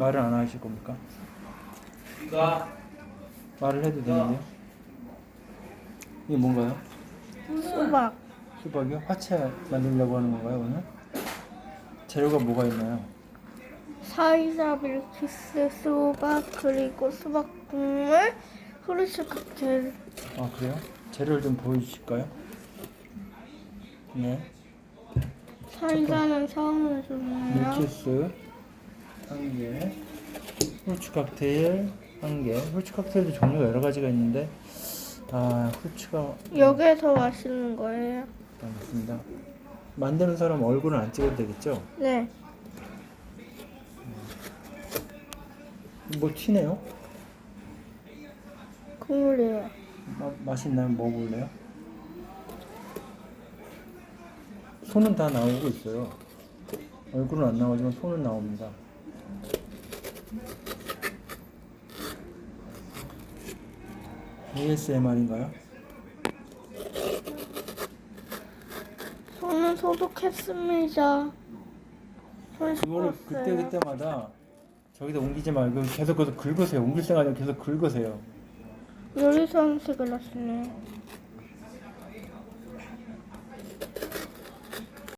말을 안 하실 겁니까? 나 말을 해도 되는데요? 이게 뭔가요? 수박, 수박이요? 화채 만들려고 하는 건가요 오늘? 재료가 뭐가 있나요? 사이다 밀키스, 수박, 그리고 수박 국물, 후르츠 칵테일. 아 그래요? 재료를 좀 보여주실까요? 네 사이다는 사오는 중이에요. 밀키스 한 개, 후르츠 칵테일 한 개. 후르츠 칵테일도 종류가 여러 가지가 있는데 아 후르츠가 여기에 더 맛있는 거예요. 알겠습니다. 만드는 사람 얼굴은 안 찍어도 되겠죠? 네. 뭐 튀네요? 국물이에요. 마, 맛있나요? 먹어볼래요? 손은 다 나오고 있어요. 얼굴은 안 나오지만 손은 나옵니다. ASMR인가요? 손은 소독했습니다. 손 그거를 씻었어요. 그때 그때마다 저기다 옮기지 말고 계속 계속 긁으세요. 옮길 생각 아니라 계속 긁으세요. 요리 선식을 하시네요.